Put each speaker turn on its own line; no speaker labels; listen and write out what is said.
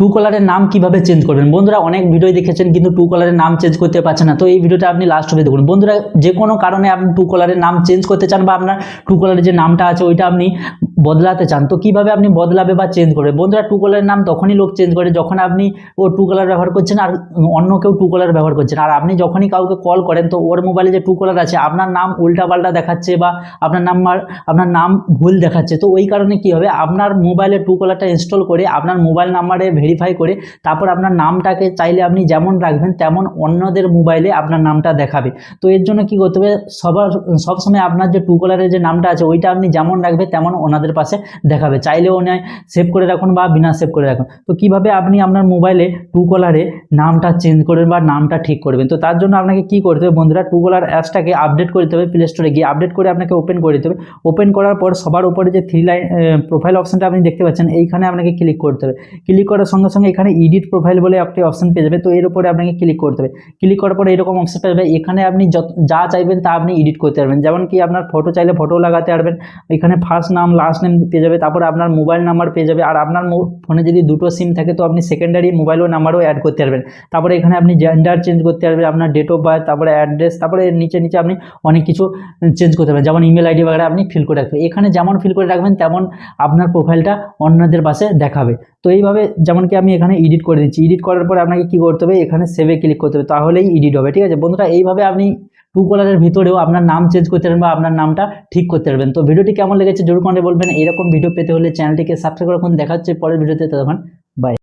Two কলারের নাম কীভাবে change করবেন? বন্ধুরা, অনেক ভিডিও দেখেছেন, কিন্তু টু কলারের নাম চেঞ্জ করতে পারছেন না। তো এই ভিডিওটা আপনি লাস্ট অবধি দেখুন। বন্ধুরা, যে কোনো কারণে আপনি টু কলারের নাম চেঞ্জ করতে চান বা আপনার টু কলারের যে নামটা আছে, ওইটা আপনি বদলাতে চান। তো কীভাবে আপনি বদলাবে বা চেঞ্জ করবে? বন্ধুরা টু কলারের নাম তখনই লোক চেঞ্জ করে যখন আপনি ও টু কলার ব্যবহার করছেন আর অন্য কেউ টু কলার ব্যবহার করছেন। আর আপনি যখনই কাউকে কল করেন, তো ওর মোবাইলে যে টু কলার আছে, আপনার নাম উল্টাপাল্টা দেখাচ্ছে বা আপনার নাম্বার আপনার নাম ভুল দেখাচ্ছে, তো ওই কারণে কী হবে? আপনার মোবাইলে টু কলারটা ইনস্টল করে, আপনার মোবাইল নাম্বারে ভেরিফাই করে, তারপর আপনার নামটাকে চাইলে আপনি যেমন রাখবেন, তেমন অন্যদের মোবাইলে আপনার নামটা দেখাবে। তো এর জন্য কী করতে হবে? সবার, সবসময় আপনার যে টু কলারের যে নামটা আছে, ওইটা আপনি যেমন রাখবে, তেমন ওনাদের পাশে দেখাবে। চাইলেও নয় সেভ করে রাখুন বা বিনা সেভ করে রাখুন। তো কীভাবে আপনি আপনার মোবাইলে টু কলারে নামটা চেঞ্জ করবেন বা নামটা ঠিক করবেন? তো তার জন্য আপনাকে কী করতে হবে বন্ধুরা টু কলার অ্যাপসটাকে আপডেট করতে হবে প্লে স্টোরে গিয়ে আপডেট করে আপনাকে ওপেন করে দিতে হবে। ওপেন করার পর সবার উপরে যে থ্রি লাইন প্রোফাইল অপশানটা আপনি দেখতে পাচ্ছেন, এইখানে আপনাকে ক্লিক করতে হবে। ক্লিক করার সঙ্গে সঙ্গে এখানে এডিট প্রোফাইল বলে একটি অপশান পেয়ে যাবে তো এর উপরে আপনাকে ক্লিক করতে হবে। ক্লিক করার পরে এরকম অপশান পেয়ে যাবে। এখানে আপনি যত, যা চাইবেন তা আপনি এডিট করতে পারবেন। যেমন কি আপনার ফটো চাইলে ফটো লাগাতে পারবেন। এখানে ফার্স্ট নাম লাস্ট নেম পেয়ে যাবে, তারপর আপনার মোবাইল নাম্বার পেয়ে যাবে, আর আপনার ফোনে যদি দুটো সিম থাকে তো আপনি সেকেন্ডারি মোবাইল নাম্বারও অ্যাড করতে পারবেন। তারপরে এখানে আপনি জেন্ডার চেঞ্জ করতে পারবেন, আপনার ডেট অফ বার্থ তারপরে অ্যাড্রেস তারপরে নিচে নিচে আপনি অনেক কিছু চেঞ্জ করতে পারবেন, যেমন ইমেল আইডি বাগেরা আপনি ফিল করে রাখবেন। এখানে যেমন ফিল করে রাখবেন, তেমন আপনার প্রোফাইলটা অন্যদের পাশে দেখাবে। তো এইভাবে যেমন কি আমি এখানে এডিট করে দিচ্ছি। এডিট করার পর আপনাকে কি করতে হবে? এখানে সেভে ক্লিক করতে হবে। তাহলেই এডিট হবে, ঠিক আছে? বন্ধুরা, এইভাবে আপনি টু কলারের ভিতরেও আপনার নাম চেঞ্জ করতে পারবেন বা আপনার নামটা ঠিক করতে পারবেন। তো ভিডিওটি কেমন লেগেছে? জরুর করে বলবেন। এরকম ভিডিও পেতে হলে চ্যানেলটিকে সাবস্ক্রাইব করে দেখা হচ্ছে পরের ভিডিওতে। তখন বাই